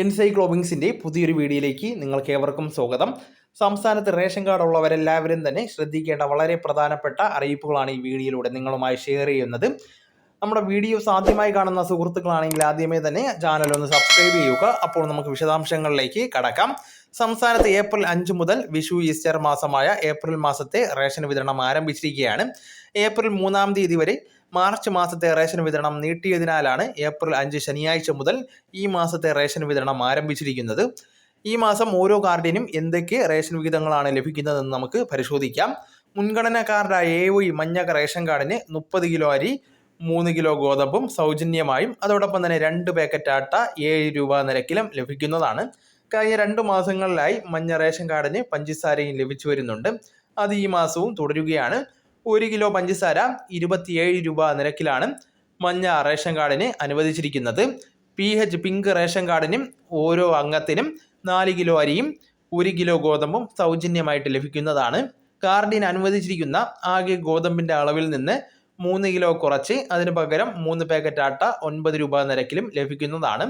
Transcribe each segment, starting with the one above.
എൻസൈക്ലോബിങ്സിന്റെ പുതിയൊരു വീഡിയോയിലേക്ക് നിങ്ങൾക്ക് ഏവർക്കും സ്വാഗതം. സംസ്ഥാനത്ത് റേഷൻ കാർഡ് ഉള്ളവരെല്ലാവരും തന്നെ ശ്രദ്ധിക്കേണ്ട വളരെ പ്രധാനപ്പെട്ട അറിയിപ്പുകളാണ് ഈ വീഡിയോയിലൂടെ നിങ്ങളുമായി ഷെയർ ചെയ്യുന്നത്. നമ്മുടെ വീഡിയോസ് ആദ്യമായി കാണുന്ന സുഹൃത്തുക്കളാണെങ്കിൽ ആദ്യമേ തന്നെ ചാനൽ ഒന്ന് സബ്സ്ക്രൈബ് ചെയ്യുക. അപ്പോൾ നമുക്ക് വിശദാംശങ്ങളിലേക്ക് കടക്കാം. സംസ്ഥാനത്ത് ഏപ്രിൽ അഞ്ച് മുതൽ വിഷു ഈസ്റ്റർ മാസമായ ഏപ്രിൽ മാസത്തെ റേഷൻ വിതരണം ആരംഭിച്ചിരിക്കുകയാണ്. ഏപ്രിൽ മൂന്നാം തീയതി വരെ മാർച്ച് മാസത്തെ റേഷൻ വിതരണം നീട്ടിയതിനാലാണ് ഏപ്രിൽ അഞ്ച് ശനിയാഴ്ച മുതൽ ഈ മാസത്തെ റേഷൻ വിതരണം ആരംഭിച്ചിരിക്കുന്നത്. ഈ മാസം ഓരോ കാർഡിനും എന്തൊക്കെ റേഷൻ വിഹിതങ്ങളാണ് ലഭിക്കുന്നതെന്ന് നമുക്ക് പരിശോധിക്കാം. മുൻഗണനാ കാർഡായ എ ഒ മഞ്ഞ റേഷൻ കാർഡിന് മുപ്പത് കിലോ അരി മൂന്ന് കിലോ ഗോതമ്പും സൗജന്യമായും അതോടൊപ്പം തന്നെ രണ്ട് പാക്കറ്റ് ആട്ട ഏഴ് രൂപ നിരക്കിലും ലഭിക്കുന്നതാണ്. കഴിഞ്ഞ രണ്ട് മാസങ്ങളിലായി മഞ്ഞ റേഷൻ കാർഡിന് പഞ്ചസാരയും ലഭിച്ചു വരുന്നുണ്ട്. അത് ഈ മാസവും തുടരുകയാണ്. ഒരു കിലോ പഞ്ചസാര ഇരുപത്തിയേഴ് രൂപ നിരക്കിലാണ് മഞ്ഞ റേഷൻ കാർഡിന് അനുവദിച്ചിരിക്കുന്നത്. പി എച്ച് പിങ്ക് റേഷൻ കാർഡിനും ഓരോ അംഗത്തിനും നാല് കിലോ അരിയും ഒരു കിലോ ഗോതമ്പും സൗജന്യമായിട്ട് ലഭിക്കുന്നതാണ്. കാർഡിന് അനുവദിച്ചിരിക്കുന്ന ആകെ ഗോതമ്പിന്റെ അളവിൽ നിന്ന് മൂന്ന് കിലോ കുറച്ച് അതിന് പകരം മൂന്ന് പാക്കറ്റ് ആട്ട ഒൻപത് രൂപ നിരക്കിലും ലഭിക്കുന്നതാണ്.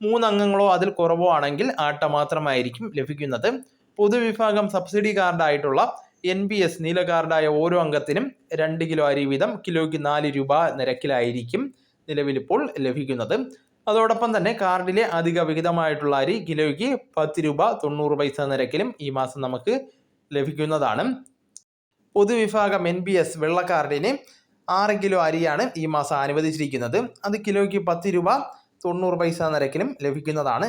മൂന്നംഗങ്ങളോ അതിൽ കുറവോ ആണെങ്കിൽ ആട്ട മാത്രമായിരിക്കും ലഭിക്കുന്നത്. പൊതുവിഭാഗം സബ്സിഡി കാർഡായിട്ടുള്ള എൻ ബി എസ് നീല കാർഡായ ഓരോ അംഗത്തിനും രണ്ട് കിലോ അരി വീതം കിലോയ്ക്ക് നാല് രൂപ നിരക്കിലായിരിക്കും നിലവിലിപ്പോൾ ലഭിക്കുന്നത്. അതോടൊപ്പം തന്നെ കാർഡിലെ അധിക വിഹിതമായിട്ടുള്ള അരി കിലോയ്ക്ക് പത്ത് രൂപ തൊണ്ണൂറ് പൈസ നിരക്കിലും ഈ മാസം നമുക്ക് ലഭിക്കുന്നതാണ്. പൊതുവിഭാഗം എൻ ബി എസ് വെള്ളക്കാർഡിന് ആറ് കിലോ അരിയാണ് ഈ മാസം അനുവദിച്ചിരിക്കുന്നത്. അത് കിലോയ്ക്ക് പത്ത് രൂപ തൊണ്ണൂറ് പൈസ നിരക്കിലും ലഭിക്കുന്നതാണ്.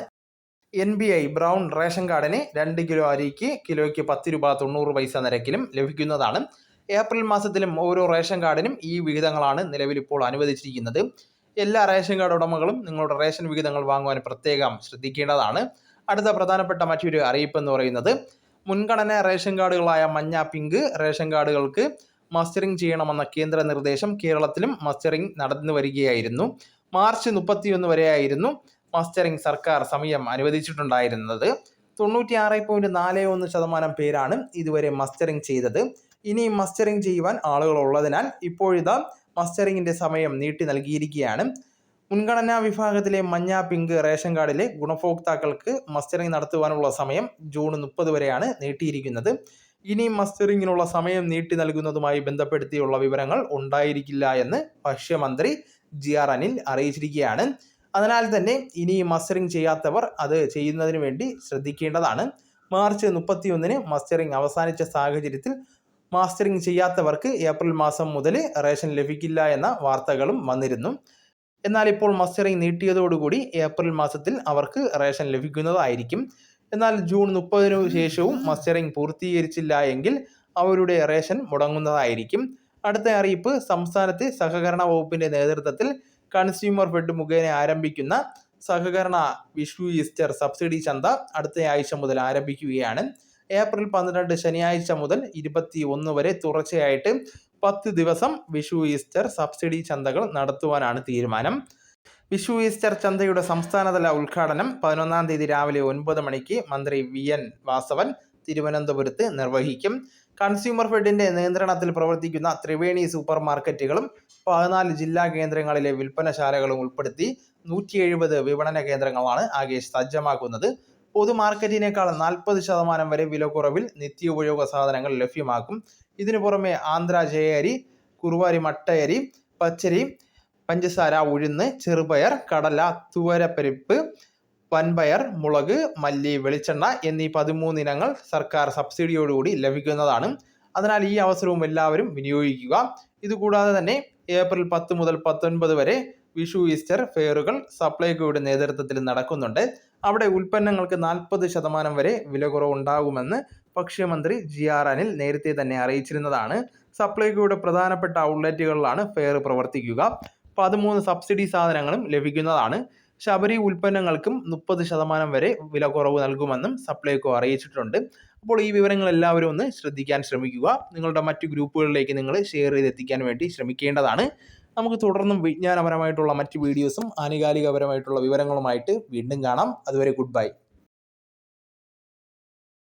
N B I brown ration കാർഡിന് രണ്ട് കിലോ അരിക്ക് കിലോയ്ക്ക് പത്ത് രൂപ തൊണ്ണൂറ് പൈസ നിരക്കിലും ലഭിക്കുന്നതാണ്. ഏപ്രിൽ മാസത്തിലും ഓരോ റേഷൻ കാർഡിനും ഈ വിഹിതങ്ങളാണ് നിലവിൽ ഇപ്പോൾ അനുവദിച്ചിരിക്കുന്നത്. എല്ലാ റേഷൻ കാർഡ് ഉടമകളും നിങ്ങളുടെ റേഷൻ വിഹിതങ്ങൾ വാങ്ങുവാൻ പ്രത്യേകം ശ്രദ്ധിക്കേണ്ടതാണ്. അടുത്ത പ്രധാനപ്പെട്ട മറ്റൊരു അറിയിപ്പ് എന്ന് പറയുന്നത് മുൻഗണന റേഷൻ കാർഡുകളായ മഞ്ഞ പിങ്ക് റേഷൻ കാർഡുകൾക്ക് മസ്റ്ററിംഗ് ചെയ്യണമെന്ന കേന്ദ്ര നിർദ്ദേശം കേരളത്തിലും മസ്റ്ററിംഗ് നടന്നു വരികയായിരുന്നു മാർച്ച് മുപ്പത്തിയൊന്ന് വരെയായിരുന്നു. മസ്റ്ററിംഗ് സർക്കാർ സമയം അനുവദിച്ചിട്ടുണ്ടായിരുന്നത്. തൊണ്ണൂറ്റി ആറ് പോയിന്റ് നാല് ഒന്ന് ശതമാനം പേരാണ് ഇതുവരെ മസ്റ്ററിംഗ് ചെയ്തത്. ഇനി മസ്റ്ററിംഗ് ചെയ്യുവാൻ ആളുകൾ ഉള്ളതിനാൽ ഇപ്പോഴിതാ മസ്റ്ററിംഗിന്റെ സമയം നീട്ടി നൽകിയിരിക്കുകയാണ്. മുൻഗണനാ വിഭാഗത്തിലെ മഞ്ഞ പിങ്ക് റേഷൻ കാർഡിലെ ഗുണഭോക്താക്കൾക്ക് മസ്റ്ററിംഗ് നടത്തുവാനുള്ള സമയം ജൂൺ മുപ്പത് വരെയാണ് നീട്ടിയിരിക്കുന്നത്. ഇനി മസ്റ്ററിങ്ങിനുള്ള സമയം നീട്ടി നൽകുന്നതുമായി ബന്ധപ്പെടുത്തിയുള്ള വിവരങ്ങൾ ഉണ്ടായിരിക്കില്ല എന്ന് ഭക്ഷ്യമന്ത്രി ജി ആർ അനിൽ അറിയിച്ചിരിക്കുകയാണ്. അതിനാൽ തന്നെ ഇനി മസ്റ്ററിംഗ് ചെയ്യാത്തവർ അത് ചെയ്യുന്നതിന് വേണ്ടി ശ്രദ്ധിക്കേണ്ടതാണ്. മാർച്ച് മുപ്പത്തിയൊന്നിന് മസ്റ്ററിംഗ് അവസാനിച്ച സാഹചര്യത്തിൽ മാസ്റ്ററിംഗ് ചെയ്യാത്തവർക്ക് ഏപ്രിൽ മാസം മുതൽ റേഷൻ ലഭിക്കില്ല എന്ന വാർത്തകളും വന്നിരുന്നു. എന്നാൽ ഇപ്പോൾ മസ്റ്ററിംഗ് നീട്ടിയതോടുകൂടി ഏപ്രിൽ മാസത്തിൽ അവർക്ക് റേഷൻ ലഭിക്കുന്നതായിരിക്കും. എന്നാൽ ജൂൺ മുപ്പതിനു ശേഷവും മസ്റ്ററിംഗ് പൂർത്തീകരിച്ചില്ല എങ്കിൽ അവരുടെ റേഷൻ മുടങ്ങുന്നതായിരിക്കും. അടുത്ത അറിയിപ്പ് സംസ്ഥാനത്തെ സഹകരണ വകുപ്പിന്റെ നേതൃത്വത്തിൽ കൺസ്യൂമർ ഫെഡ് മുഖേന ആരംഭിക്കുന്ന സഹകരണ വിഷു ഈസ്റ്റർ സബ്സിഡി ചന്ത അടുത്ത ആഴ്ച മുതൽ ആരംഭിക്കുകയാണ്. ഏപ്രിൽ പന്ത്രണ്ട് ശനിയാഴ്ച മുതൽ ഇരുപത്തി ഒന്ന് വരെ തുടർച്ചയായിട്ട് പത്ത് ദിവസം വിഷു ഈസ്റ്റർ സബ്സിഡി ചന്തകൾ നടത്തുവാനാണ് തീരുമാനം. വിഷു ഈസ്റ്റർ ചന്തയുടെ സംസ്ഥാനതല ഉദ്ഘാടനം പതിനൊന്നാം തീയതി രാവിലെ ഒൻപത് മണിക്ക് മന്ത്രി വി എൻ വാസവൻ തിരുവനന്തപുരത്ത് നിർവഹിക്കും. കൺസ്യൂമർ ഫെഡിന്റെ നിയന്ത്രണത്തിൽ പ്രവർത്തിക്കുന്ന ത്രിവേണി സൂപ്പർ മാർക്കറ്റുകളും പതിനാല് ജില്ലാ കേന്ദ്രങ്ങളിലെ വിൽപ്പനശാലകളും ഉൾപ്പെടുത്തി നൂറ്റി എഴുപത് വിപണന കേന്ദ്രങ്ങളാണ് ആകെ സജ്ജമാക്കുന്നത്. പൊതു മാർക്കറ്റിനേക്കാൾ നാൽപ്പത് ശതമാനം വരെ വിലക്കുറവിൽ നിത്യോപയോഗ സാധനങ്ങൾ ലഭ്യമാക്കും. ഇതിനു പുറമെ ആന്ധ്ര ജയരി കുറുവാരി മട്ടയരി പച്ചരി പഞ്ചസാര ഉഴുന്ന് ചെറുപയർ കടല തുവരപ്പരിപ്പ് വൻപയർ മുളക് മല്ലി വെളിച്ചെണ്ണ എന്നീ പതിമൂന്ന് ഇനങ്ങൾ സർക്കാർ സബ്സിഡിയോടുകൂടി ലഭിക്കുന്നതാണ്. അതിനാൽ ഈ അവസരവും എല്ലാവരും വിനിയോഗിക്കുക. ഇതുകൂടാതെ തന്നെ ഏപ്രിൽ പത്ത് മുതൽ പത്തൊൻപത് വരെ വിഷു ഈസ്റ്റർ ഫെയറുകൾ സപ്ലൈകോയുടെ നേതൃത്വത്തിൽ നടക്കുന്നുണ്ട്. അവിടെ ഉൽപ്പന്നങ്ങൾക്ക് നാൽപ്പത് ശതമാനം വരെ വില കുറവുണ്ടാകുമെന്ന് ഭക്ഷ്യമന്ത്രി ജി ആർ അനിൽ നേരത്തെ തന്നെ അറിയിച്ചിരുന്നതാണ്. സപ്ലൈകോയുടെ പ്രധാനപ്പെട്ട ഔട്ട്ലെറ്റുകളിലാണ് ഫെയർ പ്രവർത്തിക്കുക. പതിമൂന്ന് സബ്സിഡി സാധനങ്ങളും ലഭിക്കുന്നതാണ്. ശബരി ഉൽപ്പന്നങ്ങൾക്കും മുപ്പത് ശതമാനം വരെ വില കുറവ് നൽകുമെന്നും സപ്ലൈകോ അറിയിച്ചിട്ടുണ്ട്. അപ്പോൾ ഈ വിവരങ്ങൾ എല്ലാവരും ഒന്ന് ശ്രദ്ധിക്കാൻ ശ്രമിക്കുക. നിങ്ങളുടെ മറ്റു ഗ്രൂപ്പുകളിലേക്ക് നിങ്ങൾ ഷെയർ ചെയ്തെത്തിക്കാൻ വേണ്ടി ശ്രമിക്കേണ്ടതാണ്. നമുക്ക് തുടർന്നും വിജ്ഞാനപരമായിട്ടുള്ള മറ്റ് വീഡിയോസും ആനുകാലികപരമായിട്ടുള്ള വിവരങ്ങളുമായിട്ട് വീണ്ടും കാണാം. അതുവരെ ഗുഡ് ബൈ.